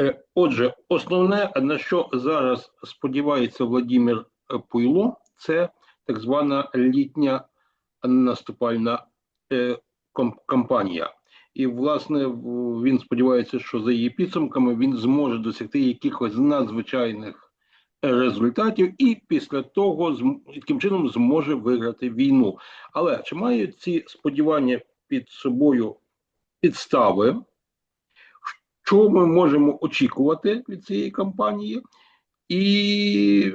Е, Отже, основне, на що зараз сподівається Владимир е, Пуйло, це так звана літня наступальна е, кампанія. І, власне, він сподівається, що за її підсумками він зможе досягти якихось надзвичайних результатів, і після того таким чином зможе виграти війну. Але чи мають ці сподівання під собою підстави? Що ми можемо очікувати від цієї кампанії, і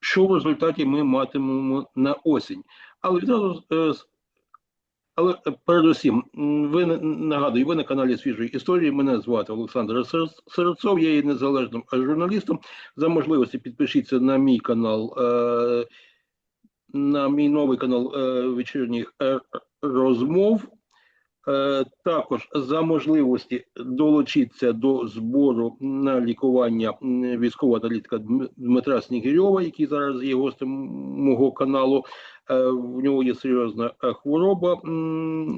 що в результаті ми матимемо на осінь. Але відразу е, але е, передусім, ви на- нагадую, ви на каналі свіжої історії. Мене звати Олександр Серцов, я є незалежним журналістом. За можливості підпишіться на мій канал, е, на мій новий канал вечірніх розмов. Е, Також за можливості долучитися до збору на лікування військового аналітика Дмитра Снігирьова, який зараз є гостем мого каналу. Е, В нього є серйозна е, хвороба,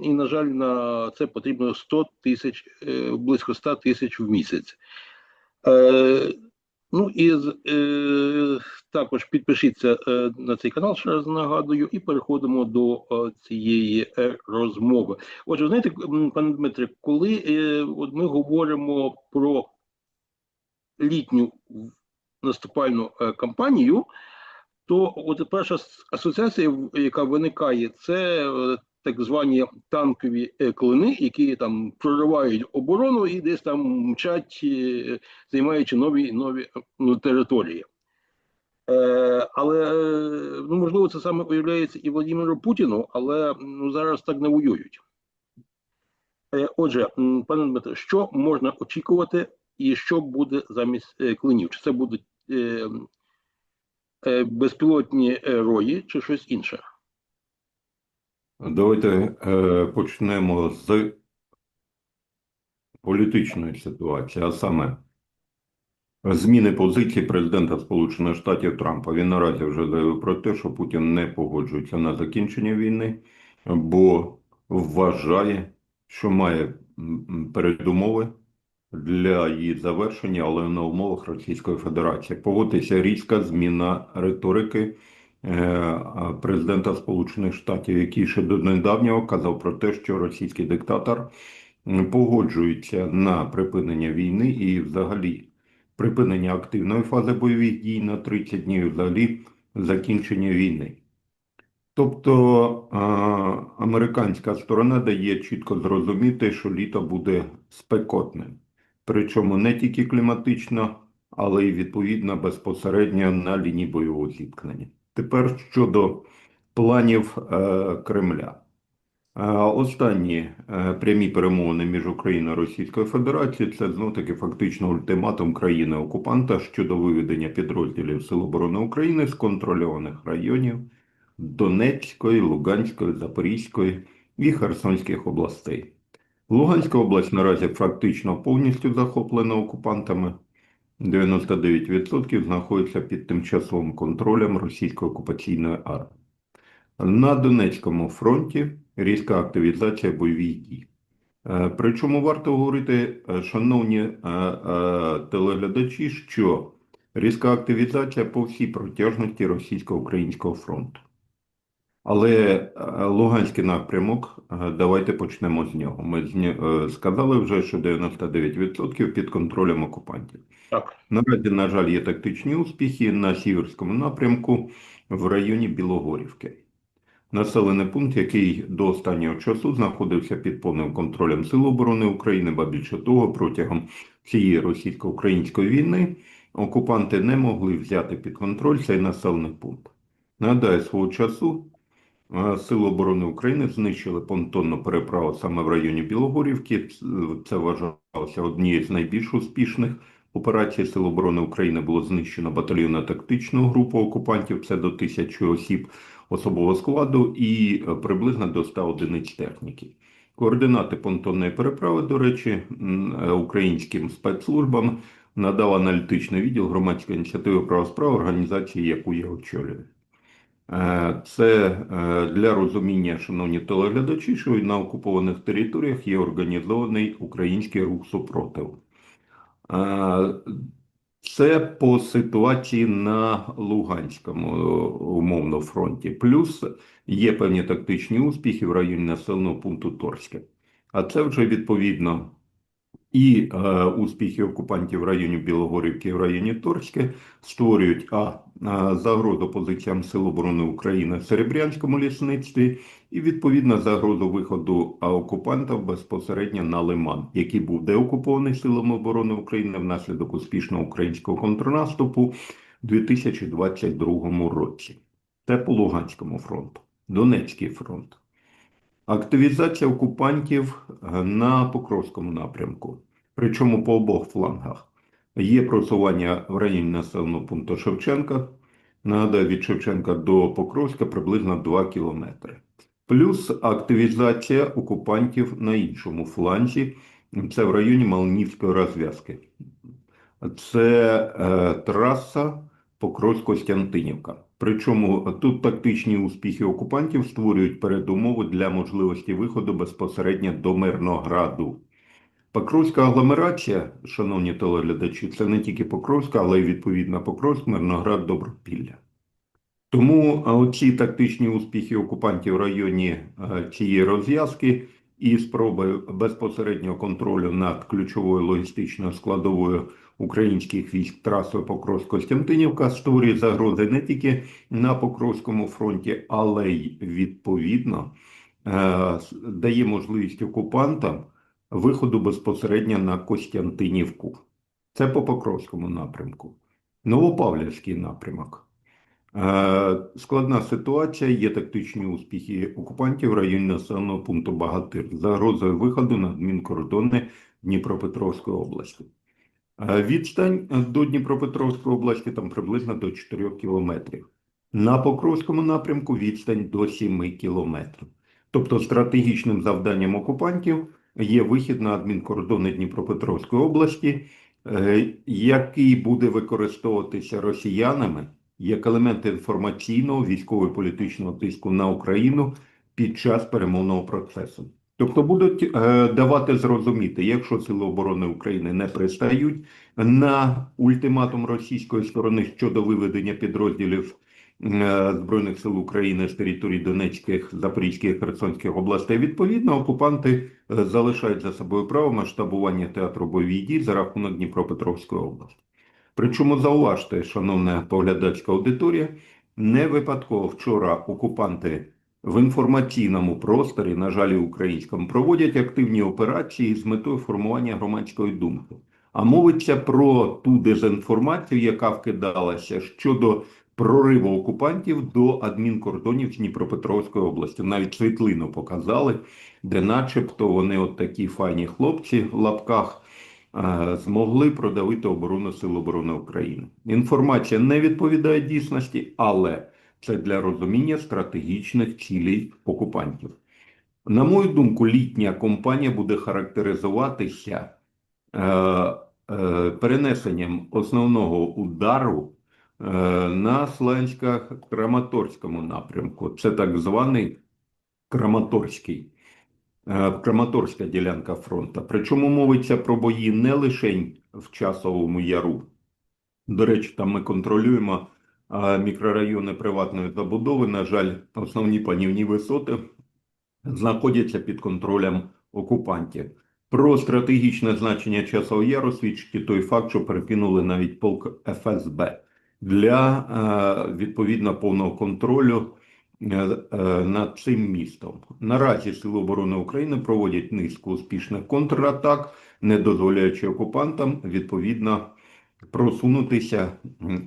і, на жаль, на це потрібно 100 тисяч, близько 100 тисяч в місяць. Ну і е, також підпишіться е, на цей канал, ще раз нагадую, і переходимо до е, цієї е, розмови. Отже, знаєте, пане Дмитре, коли е, от ми говоримо про літню наступальну кампанію, то от перша асоціація, яка виникає, це так звані танкові е, клини, які там проривають оборону і десь там мчать, е, займаючи нові нові е, ну, території. Е, але ну можливо це саме уявляється і Владимиру Путіну, але ну зараз так не воюють. Е, Отже, пане Дмитре, що можна очікувати, і що буде замість клинів? Чи це будуть е, е, безпілотні рої, чи щось інше? Давайте е, почнемо з політичної ситуації, а саме зміни позиції президента Сполучених Штатів Трампа. Він наразі вже заявив про те, що Путін не погоджується на закінчення війни, бо вважає, що має передумови для її завершення, але на умовах Російської Федерації. Погодиться різка зміна риторики президента Сполучених Штатів, який ще до недавнього казав про те, що російський диктатор погоджується на припинення війни і взагалі припинення активної фази бойових дій на 30 днів, і взагалі закінчення війни. Тобто американська сторона дає чітко зрозуміти, що літо буде спекотним. Причому не тільки кліматично, але й відповідно безпосередньо на лінії бойового зіткнення. Тепер щодо планів е, Кремля. Е, Останні е, прямі перемовини між Україною і Російською Федерацією це знов таки фактично ультиматум країни-окупанта щодо виведення підрозділів Сил оборони України з контрольованих районів Донецької, Луганської, Запорізької і Херсонських областей. Луганська область наразі фактично повністю захоплена окупантами. 99% знаходиться під тимчасовим контролем російської окупаційної армії. На Донецькому фронті різка активізація бойових дій. Е, Причому варто говорити, е, шановні е, телеглядачі, що різка активізація по всій протяжності російсько-українського фронту. Але е, Луганський напрямок, е, давайте почнемо з нього. Ми е, сказали вже, що 99% під контролем окупантів. Так. Наразі, на жаль, є тактичні успіхи на Сіверському напрямку в районі Білогорівки. Населений пункт, який до останнього часу знаходився під повним контролем Сил оборони України, ба більше того, протягом цієї російсько-української війни окупанти не могли взяти під контроль цей населений пункт. Нагадаю, свого часу Сили оборони України знищили понтонну переправу саме в районі Білогорівки. Це вважалося однією з найбільш успішних операцій Сил оборони України. Було знищено батальйонно-тактичну групу окупантів, це до тисячі осіб особового складу і е, приблизно до 100 одиниць техніки. Координати понтонної переправи, до речі, е, українським спецслужбам надав аналітичний відділ громадської ініціативи права справ організації, яку я очолюю. Е, Це е, для розуміння, шановні телеглядачі, що на окупованих територіях є організований український рух супротиву. Е, Це по ситуації на Луганському умовно фронті. Плюс є певні тактичні успіхи в районі населеного пункту Торське. А це вже відповідно і е, успіхи окупантів в районі Білогорівки і в районі Торське створюють а загрозу позиціям Сил оборони України в Серебрянському лісництві і відповідно загрозу виходу а, окупантів безпосередньо на Лиман, який був деокупований Силами оборони України внаслідок успішного українського контрнаступу у 2022 році. Це по Луганському фронту, Донецький фронт. Активізація окупантів на Покровському напрямку, причому по обох флангах. Є просування в районі населеного пункту Шевченка. Нагадаю, від Шевченка до Покровська приблизно 2 кілометри. Плюс активізація окупантів на іншому фланзі, це в районі Малинівської розв'язки. Це е, траса Покровськ-Костянтинівка. Причому тут тактичні успіхи окупантів створюють передумови для можливості виходу безпосередньо до Мирнограду. Покровська агломерація, шановні телеглядачі, це не тільки Покровська, але й відповідно Покровськ, Мирноград, Добропілля. Тому оці тактичні успіхи окупантів в районі цієї розв'язки і спроби безпосереднього контролю над ключовою логістичною складовою українських військ трасою Покровськ-Костянтинівка створює загрози не тільки на Покровському фронті, але й відповідно е, дає можливість окупантам виходу безпосередньо на Костянтинівку. Це по Покровському напрямку. Новопавлівський напрямок. Е, Складна ситуація, є тактичні успіхи окупантів в районі населеного пункту Багатир загрозою виходу на адмінкордони Дніпропетровської області. Е, Відстань до Дніпропетровської області там приблизно до 4 кілометрів. На Покровському напрямку відстань до 7 кілометрів. Тобто стратегічним завданням окупантів є вихід на адмінкордони Дніпропетровської області, е, який буде використовуватися росіянами як елемент інформаційного військово-політичного тиску на Україну під час перемовного процесу. Тобто будуть е, давати зрозуміти, якщо Сили оборони України не пристають на ультиматум російської сторони щодо виведення підрозділів Збройних сил України з території Донецьких, Запорізьких, Херсонських областей, відповідно, окупанти е, залишають за собою право масштабування театру бойових дій за рахунок Дніпропетровської області. Причому зауважте, шановна поглядацька аудиторія, не випадково вчора окупанти в інформаційному просторі, на жаль, українському, проводять активні операції з метою формування громадської думки. А мовиться про ту дезінформацію, яка вкидалася щодо прориву окупантів до адмінкордонів Дніпропетровської області. Навіть світлину показали, де начебто вони от такі файні хлопці в лапках е, змогли продавити оборону Сил оборони України. Інформація не відповідає дійсності, але це для розуміння стратегічних цілей окупантів. На мою думку, літня кампанія буде характеризуватися е, е, перенесенням основного удару на Слансько-Краматорському напрямку. Це так званий Краматорський. е, Краматорська ділянка фронту. Причому мовиться про бої не лише в часовому яру. До речі, там ми контролюємо мікрорайони приватної забудови. На жаль, основні панівні висоти знаходяться під контролем окупантів. Про стратегічне значення часового яру свідчить той факт, що перекинули навіть полк ФСБ для е, відповідно повного контролю е, е, над цим містом. Наразі Сили оборони України проводять низку успішних контратак, не дозволяючи окупантам відповідно просунутися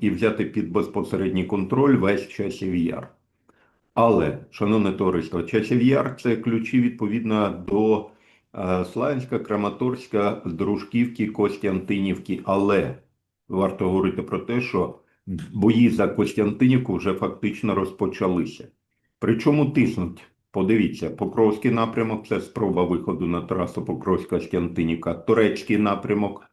і взяти під безпосередній контроль весь часів яр. Але, шановне товариство, часів яр це ключі відповідно до Славянська, Краматорська, Дружківки, Костянтинівки. Але варто говорити про те, що бої за Костянтинівку вже фактично розпочалися. Причому тиснуть. Подивіться, Покровський напрямок це спроба виходу на трасу Покровська-Костянтинівка, Турецький напрямок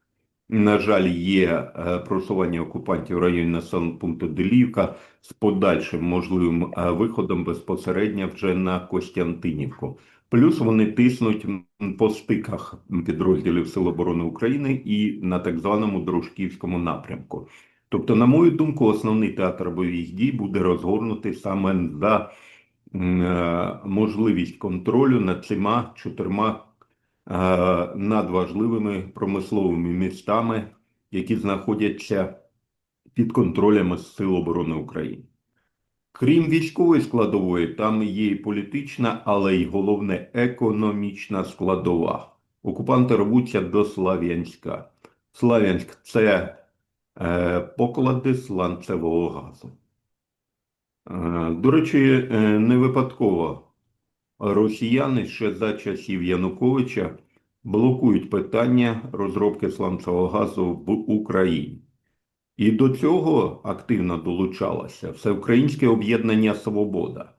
На жаль, є е, просування окупантів в районі населеного пункту Делівка з подальшим можливим е, виходом безпосередньо вже на Костянтинівку. Плюс вони тиснуть по стиках підрозділів Сил оборони України і на так званому Дружківському напрямку. Тобто, на мою думку, основний театр бойових дій буде розгорнутий саме за е, можливість контролю над цими чотирма е, надважливими промисловими містами, які знаходяться під контролем Сил оборони України. Крім військової складової, там є і політична, але й головне економічна складова. Окупанти рвуться до Слав'янська. Слав'янськ це поклади сланцевого газу. Е, до речі, е, не випадково росіяни ще за часів Януковича блокують питання розробки сланцевого газу в Україні. І до цього активно долучалося Всеукраїнське об'єднання Свобода,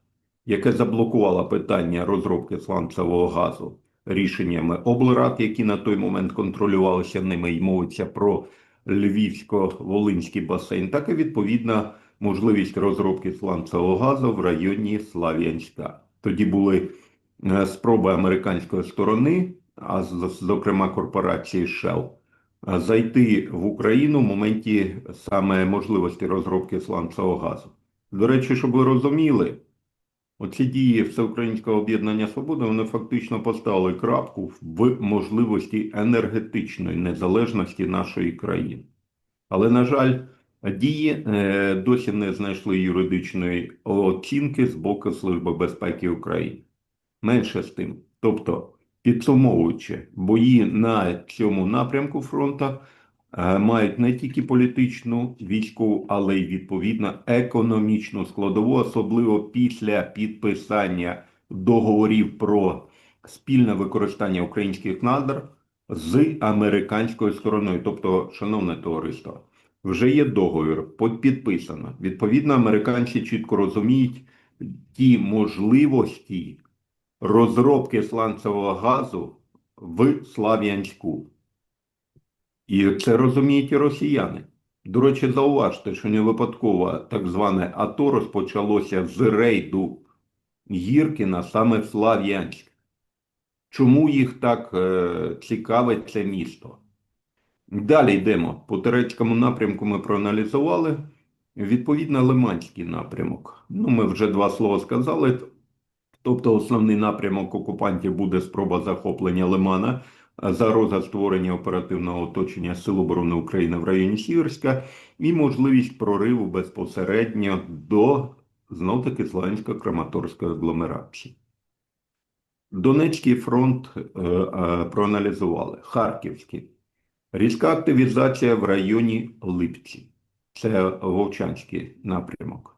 яке заблокувало питання розробки сланцевого газу рішеннями облрад, які на той момент контролювалися ними, і мовиться про Львівсько-Волинський басейн, так і відповідна можливість розробки сланцевого газу в районі Слав'янська. Тоді були е, спроби американської сторони, а зокрема корпорації Shell, зайти в Україну в моменті саме можливості розробки сланцевого газу. До речі, щоб ви розуміли, оці дії Всеукраїнського об'єднання Свобода вони фактично поставили крапку в можливості енергетичної незалежності нашої країни. Але, на жаль, дії е, досі не знайшли юридичної оцінки з боку Служби безпеки України. Менше з тим. Тобто, підсумовуючи, бої на цьому напрямку фронту мають не тільки політичну, військову, але й відповідно економічну складову, особливо після підписання договорів про спільне використання українських надр з американською стороною. Тобто, шановне товариство, вже є договір, підписано. Відповідно, американці чітко розуміють ті можливості розробки сланцевого газу в Слав'янську. І це розуміють і росіяни. До речі, зауважте, що не випадково так зване АТО розпочалося з рейду Гіркіна саме в Слав'янськ. Чому їх так е, цікавить це місто? Далі йдемо. По турецькому напрямку ми проаналізували. Відповідно, Лиманський напрямок. Ну, ми вже два слова сказали. Тобто основний напрямок окупантів буде спроба захоплення Лимана, загроза створення оперативного оточення Сил оборони України в районі Сіверська і можливість прориву безпосередньо до знов-таки Славянсько-Краматорської агломерації. Донецький фронт е, е, проаналізували. Харківський. Різка активізація в районі Липці. Це Вовчанський напрямок.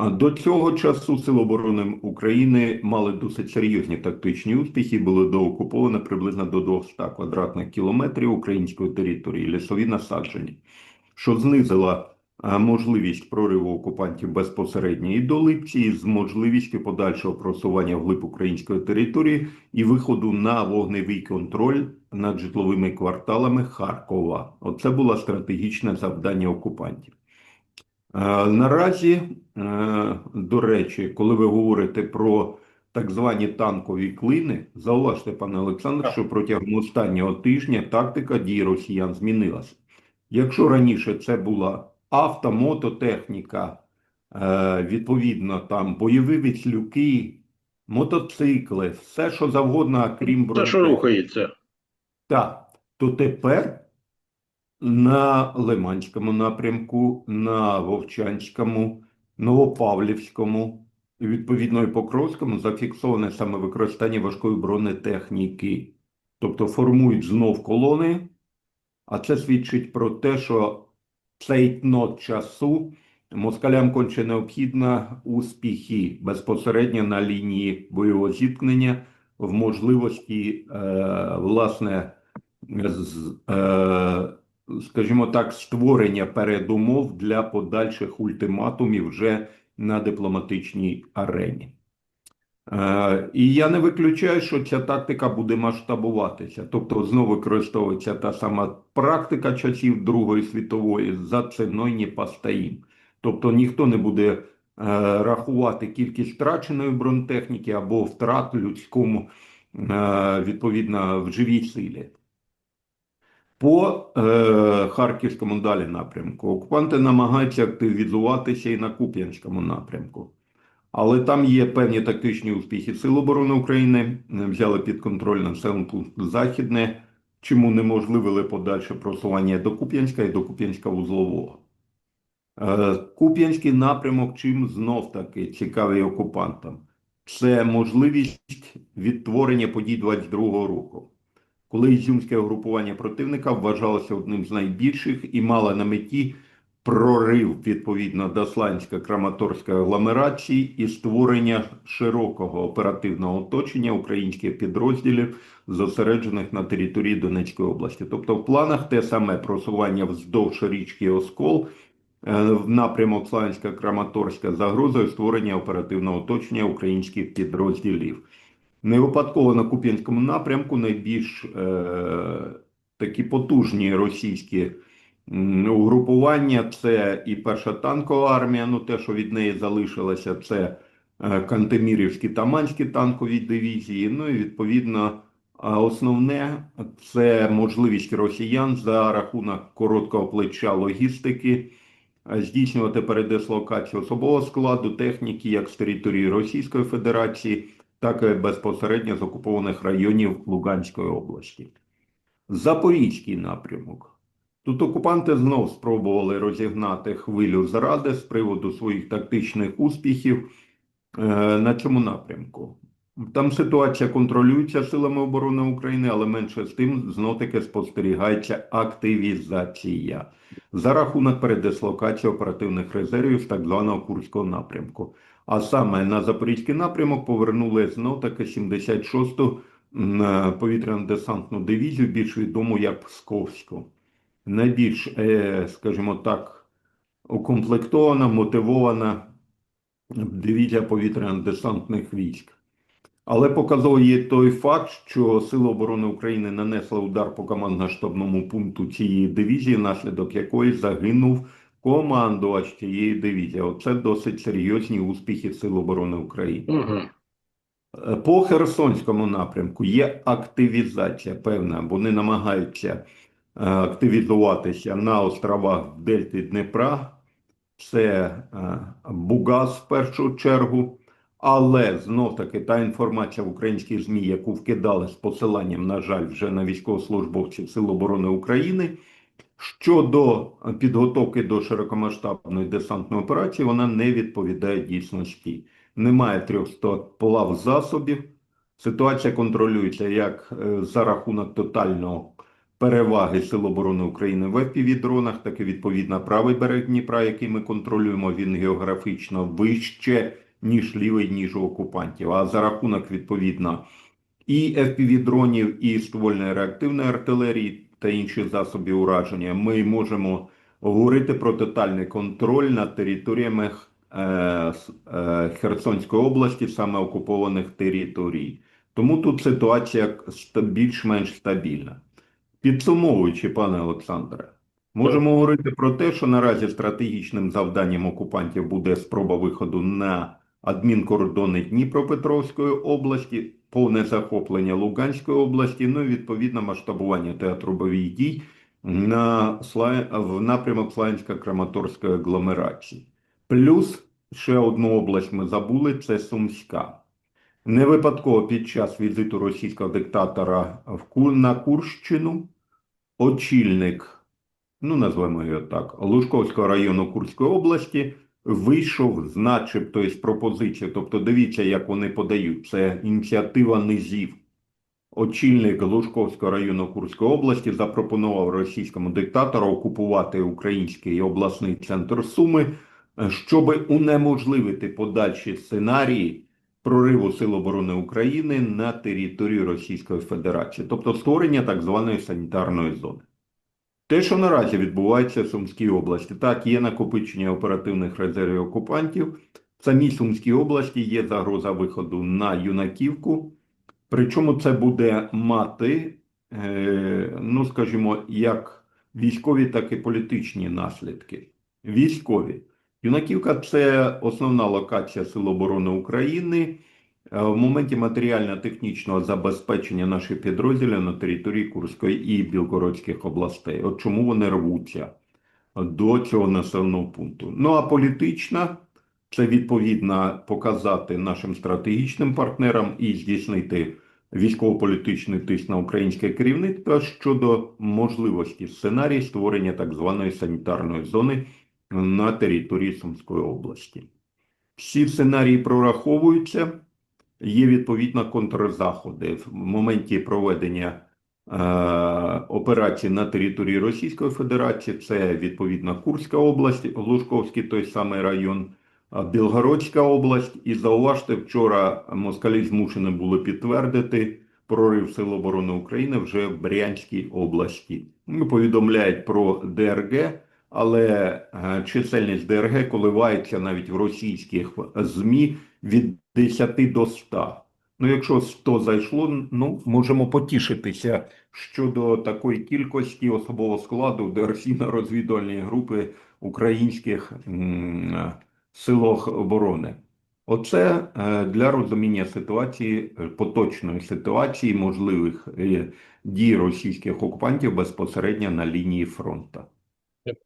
До цього часу Сили оборони України мали досить серйозні тактичні успіхи, були доокуповано приблизно до 200 квадратних кілометрів української території, лісові насадження, що знизило можливість прориву окупантів безпосередньо і до Липці, з можливістю подальшого просування вглиб української території і виходу на вогневий контроль над житловими кварталами Харкова. Оце було стратегічне завдання окупантів. Е, Наразі, е, до речі, коли ви говорите про так звані танкові клини, зауважте, пане Олександр, що протягом останнього тижня тактика дій росіян змінилася. Якщо раніше це була авто, мототехніка, е, відповідно, там бойові віслюки, мотоцикли, все що завгодно, крім Те, що рухається. Так, то тепер на Лиманському напрямку, на Вовчанському, Новопавлівському, відповідно і Покровському зафіксоване саме використання важкої бронетехніки. Тобто формують знов колони, а це свідчить про те, що цей тнот часу москалям конче необхідно успіхи безпосередньо на лінії бойового зіткнення в можливості, е, власне, з, е, скажімо так, створення передумов для подальших ультиматумів вже на дипломатичній арені. Е, І я не виключаю, що ця тактика буде масштабуватися. Тобто знову використовується та сама практика часів Другої світової за ціною не постоїм. Тобто ніхто не буде е, рахувати кількість втраченої бронетехніки або втрат людському е, відповідно в живій силі. По е, Харківському далі напрямку окупанти намагаються активізуватися і на Куп'янському напрямку. Але там є певні тактичні успіхи Сил оборони України, е, взяли під контроль населений пункт Західне, чому неможливили подальше просування до Куп'янська і до Куп'янська вузлового. Е, Куп'янський напрямок чим знов таки цікавий окупантам. Це можливість відтворення подій 22-го року коли ізюмське угрупування противника вважалося одним з найбільших і мало на меті прорив відповідно до Слансько-Краматорської агломерації і створення широкого оперативного оточення українських підрозділів, зосереджених на території Донецької області. Тобто, в планах те саме просування вздовж річки Оскол. е, В напрямок Славянська-Краматорська загрозою створення оперативного оточення українських підрозділів. Не випадково на Куп'янському напрямку найбільш е, такі потужні російські угрупування це і перша танкова армія, ну те, що від неї залишилося, це е, Кантемірівські та Манські танкові дивізії. Ну і відповідно основне це можливість росіян за рахунок короткого плеча логістики е, здійснювати передислокацію особового складу техніки як з території Російської Федерації так і безпосередньо з окупованих районів Луганської області. Запорізький напрямок. Тут окупанти знов спробували розігнати хвилю зради з приводу своїх тактичних успіхів е, на цьому напрямку. Там ситуація контролюється силами оборони України, але менше з тим знов-таки спостерігається активізація за рахунок передислокації оперативних резервів так званого Курського напрямку. А саме на Запорізький напрямок повернули знов-таки 76-ту е, повітряно-десантну дивізію, більш відому як Псковську. Найбільш, е, скажімо так, укомплектована, мотивована дивізія повітряно-десантних військ. Але показово є той факт, що Сили оборони України нанесли удар по командно-штабному пункту цієї дивізії, внаслідок якої загинув командувач цієї дивізії. Оце досить серйозні успіхи Сил оборони України. Угу. По Херсонському напрямку є активізація певна, вони намагаються е, активізуватися на островах в Дельті Дніпра. Це е, Бугас в першу чергу. Але знов таки та інформація в українській ЗМІ, яку вкидали з посиланням, на жаль, вже на військовослужбовців Сил оборони України, щодо підготовки до широкомасштабної десантної операції, вона не відповідає дійсності. Немає 300 плав засобів. Ситуація контролюється як е, за рахунок тотального переваги Сил оборони України в FPV-дронах, так і відповідно правий берег Дніпра, який ми контролюємо, він географічно вище, ніж лівий, ніж у окупантів. А за рахунок відповідно і FPV-дронів, і ствольної реактивної артилерії та інші засоби ураження, ми можемо говорити про тотальний контроль над територіями е, е, Херсонської області, саме окупованих територій. Тому тут ситуація більш-менш стабільна. Підсумовуючи, пане Олександре, можемо говорити про те, що наразі стратегічним завданням окупантів буде спроба виходу на адмінкордони Дніпропетровської області, повне захоплення Луганської області, ну і відповідно масштабування театру бойових дій на в напрямок Славянсько-Краматорської агломерації. Плюс ще одну область ми забули це Сумська. Не випадково під час візиту російського диктатора на Курщину очільник, ну назвемо його так, Лужковського району Курської області вийшов з начебто із пропозиції. Тобто дивіться, як вони подають. Це ініціатива низів. Очільник Лужковського району Курської області запропонував російському диктатору окупувати український обласний центр Суми, щоб унеможливити подальші сценарії прориву Сил оборони України на територію Російської Федерації, тобто створення так званої санітарної зони. Те, що наразі відбувається в Сумській області, так, є накопичення оперативних резервів окупантів, В самій Сумській області є загроза виходу на юнаківку. Причому це буде мати, е, ну скажімо, як військові, так і політичні наслідки. Військові. Юнаківка це основна локація Сил оборони України. Е, В моменті матеріально-технічного забезпечення наших підрозділів на території Курської і Білгородських областей. От чому вони рвуться до цього населеного пункту. Ну а політична це відповідно показати нашим стратегічним партнерам і здійснити військово-політичний тиск на українське керівництво щодо можливості сценарії створення так званої санітарної зони на території Сумської області. Всі сценарії прораховуються, є відповідно контрзаходи в моменті проведення е, операції на території Російської Федерації. Це відповідно Курська область, Лужковський той самий район, Білгородська область. І зауважте, вчора москалі змушені були підтвердити прорив Сил оборони України вже в Брянській області. Ну, Повідомляють про ДРГ, але е, чисельність ДРГ коливається навіть в російських ЗМІ від 10 до 100. Ну, якщо 100 зайшло, ну, можемо потішитися щодо такої кількості особового складу диверсійно-розвідувальної групи українських м, силах оборони. Оце е, для розуміння ситуації, е, поточної ситуації, можливих е, дій російських окупантів безпосередньо на лінії фронту.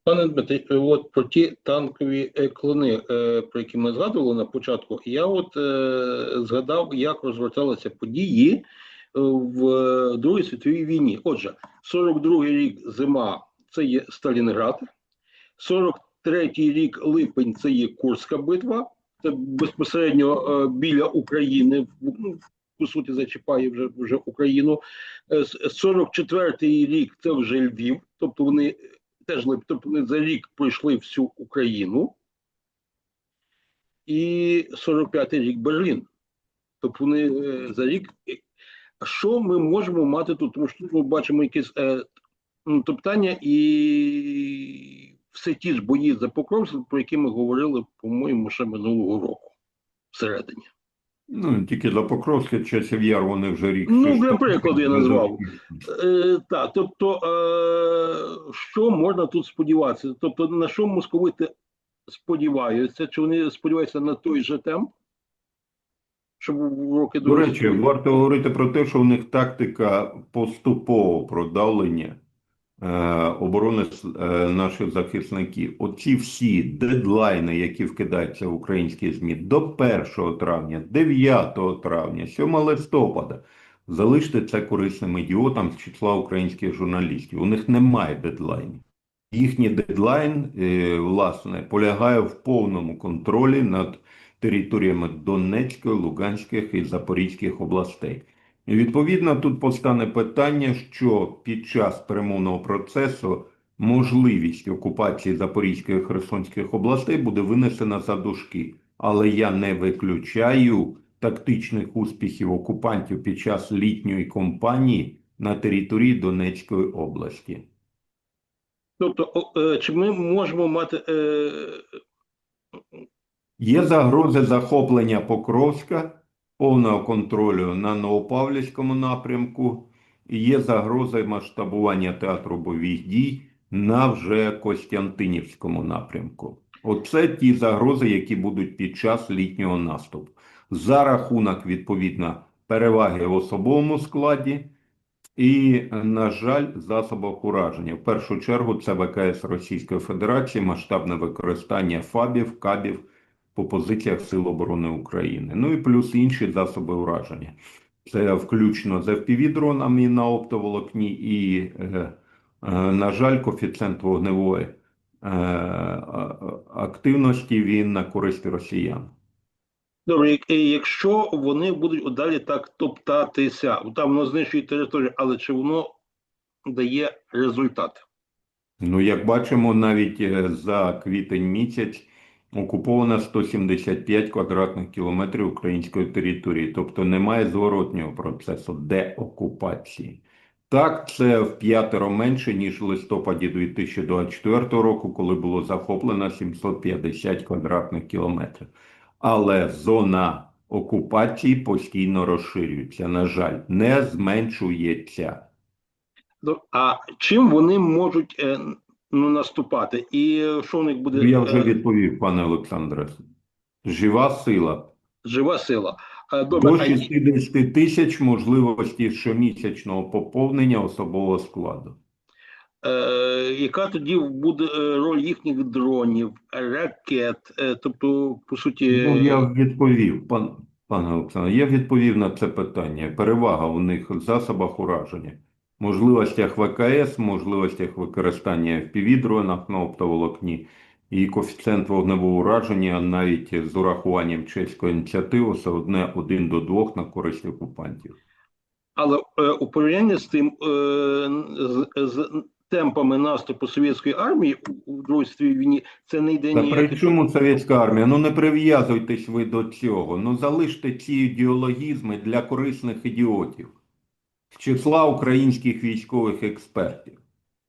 Пане Дмитрий, е, от про ті танкові е, клини, е, про які ми згадували на початку, я от е, згадав, як розверталися події е, в е, Другій світовій війні. Отже, 42-й рік зима це є Сталінград, 43-й рік липень це є Курська битва, це безпосередньо е, біля України, ну, по суті, зачіпає вже, вже Україну. Е, 44-й рік це вже Львів, тобто вони теж лип- тобто за рік пройшли всю Україну. І 45-й рік Берлін. Тобто вони е, за рік. Що ми можемо мати тут? Тому що тут ми бачимо якісь е, ну, топтання і все ті ж бої за Покровськ, про які ми говорили, по-моєму, ще минулого року всередині. Ну, тільки за Покровське часів яр вони вже рік. Ну, для прикладу я назвав. Е, так, тобто, е, що можна тут сподіватися? Тобто, на що московити сподіваються? Чи вони сподіваються на той же темп? Щоб роки До речі, варто говорити про те, що у них тактика поступового продавлення оборони е, наших захисників. Оці всі дедлайни, які вкидаються в українські ЗМІ до 1 травня, 9 травня, 7 листопада, залиште це корисним ідіотам з числа українських журналістів. У них немає дедлайнів. Їхній дедлайн, е, власне, полягає в повному контролі над територіями Донецької, Луганських і Запорізьких областей. І відповідно тут постане питання, що під час перемовного процесу можливість окупації Запорізької і Херсонських областей буде винесена за дужки. Але я не виключаю тактичних успіхів окупантів під час літньої кампанії на території Донецької області. Тобто, е, чи ми можемо мати е, Є загрози захоплення Покровська, повного контролю на Новопавлівському напрямку, і є загрози масштабування театру бойових дій на вже Костянтинівському напрямку. Оце ті загрози, які будуть під час літнього наступу. За рахунок, відповідно, переваги в особовому складі і, на жаль, засобах ураження. В першу чергу це ВКС Російської Федерації, масштабне використання ФАБів, КАБів по позиціях Сил оборони України. Ну і плюс інші засоби ураження. Це включно з FPV-дронами на оптоволокні і, е, е, на жаль, коефіцієнт вогневої е, активності він на користь росіян. добре, як- якщо вони будуть далі так топтатися, там воно знищує територію, але чи воно дає результат? Ну, як бачимо, навіть за квітень місяць окуповано 175 квадратних кілометрів української території, тобто немає зворотнього процесу деокупації. Так, це в п'ятеро менше, ніж в листопаді 2024 року, коли було захоплено 750 квадратних кілометрів. але зона окупації постійно розширюється. На жаль, не зменшується. Ну, А чим вони можуть е, ну, наступати? І що у них буде Я вже е, відповів, пане Олександре. Жива сила. жива сила? Е, Добре, До а 60 тисяч можливості щомісячного поповнення особового складу. е, яка тоді буде е, роль їхніх дронів, ракет? Е, тобто, по суті, Ну, я відповів, пан, пане Олександр, я відповів на це питання. Перевага у них в засобах ураження, можливостях ВКС, можливостях використання FPV-дронах на оптоволокні і коефіцієнт вогневого ураження навіть з урахуванням чеської ініціативи все одне один до двох на користь окупантів. Але е, у порівнянні з тим е, з, з темпами наступу совєтської армії у, Другій світовій війні це не йде Та ніяк. при чому совєтська армія? Ну не прив'язуйтесь ви до цього. Ну залиште ці ідеологізми для корисних ідіотів числа українських військових експертів.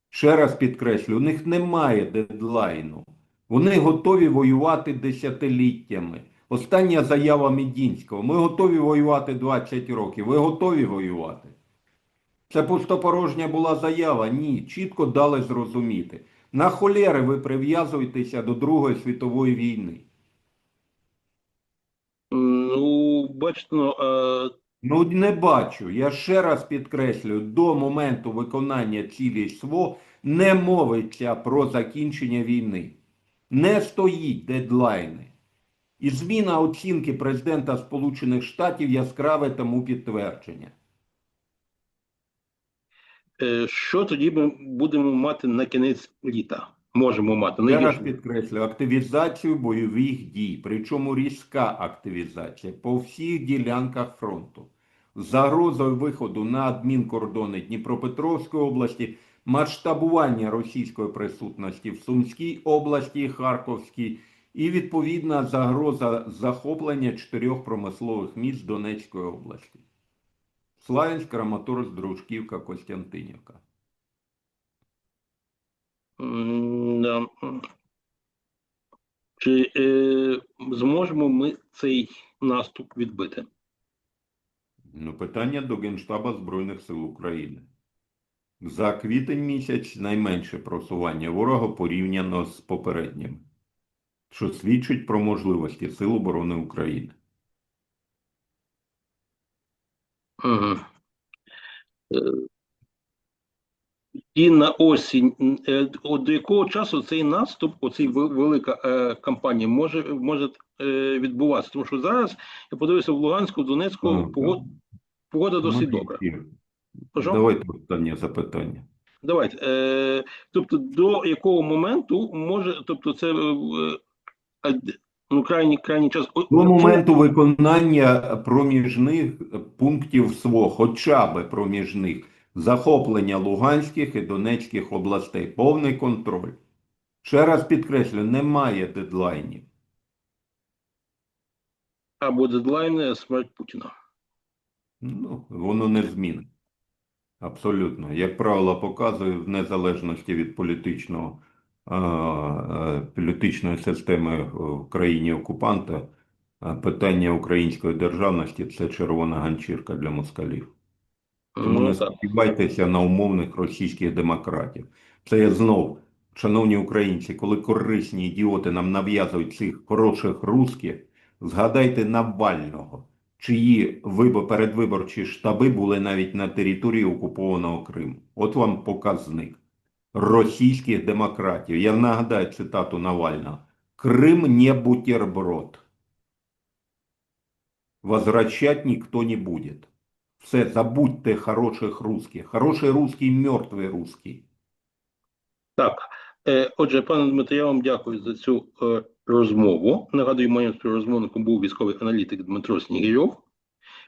Ще раз підкреслю, у них немає дедлайну. Вони готові воювати десятиліттями. Остання заява Медінського. Ми готові воювати 20 років. Ви готові воювати? Це пустопорожня була заява. Ні, чітко дали зрозуміти. На холєри ви прив'язуєтеся до Другої світової війни. Ну, бачите, ну, не бачу. Я ще раз підкреслюю, до моменту виконання цілей СВО не мовиться про закінчення війни. Не стоїть дедлайни. І зміна оцінки президента Сполучених Штатів яскраве тому підтвердження. е, що тоді ми будемо мати на кінець літа? Можемо мати. Я раз підкреслю активізацію бойових дій, причому різка активізація по всіх ділянках фронту. Загрозою виходу на адмінкордони Дніпропетровської області, масштабування російської присутності в Сумській області Харківській, і відповідна загроза захоплення чотирьох промислових міст Донецької області. Славянськ, Краматорськ, Дружківка, Костянтинівка. Да. Чи е, зможемо ми цей наступ відбити? Ну, питання до Генштаба Збройних сил України. За квітень місяць найменше просування ворога порівняно з попереднім, що свідчить про можливості Сил оборони України. Угу. І на осінь, е, от до якого часу цей наступ, оцей вел- велика е, кампанія може, може е, відбуватися? Тому що зараз я подивився в Луганську, в Донецьку, Ну, погода, досить Ну, добра. Давайте останнє запитання. Давайте. Е, тобто, до якого моменту може, тобто, це е, е, ну, крайній, крайній час. До моменту виконання проміжних пунктів СВО, хоча б проміжних, захоплення Луганських і Донецьких областей, повний контроль. Ще раз підкреслю, немає дедлайнів. Або дедлайн е, смерть Путіна. Ну, воно не змінить. Абсолютно. Як правило, показує в незалежності від політичного, політичної системи в країні окупанта, питання української державності це червона ганчірка для москалів. Тому Ну, не сподівайтеся на умовних російських демократів. Це я знов, шановні українці, коли корисні ідіоти нам нав'язують цих хороших русських, згадайте Навального, чиї передвиборчі штаби були навіть на території окупованого Криму. От вам показник російських демократів. Я нагадаю цитату Навального. Крым не бутерброд. Возвращать никто не будет. Все, забудьте хороших русских. Хороший русский, мертвый русский. Так. Е, Отже, пане Дмитро, я вам дякую за цю е, розмову. Нагадую, моїм співрозмовником був військовий аналітик Дмитро Снігирьов.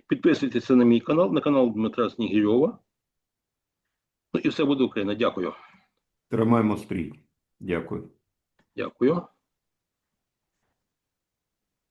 Підписуйтеся на мій канал, на канал Дмитра Снігирьова. Ну і все буде Україна. Дякую. Тримаємо стрій. Дякую. Дякую.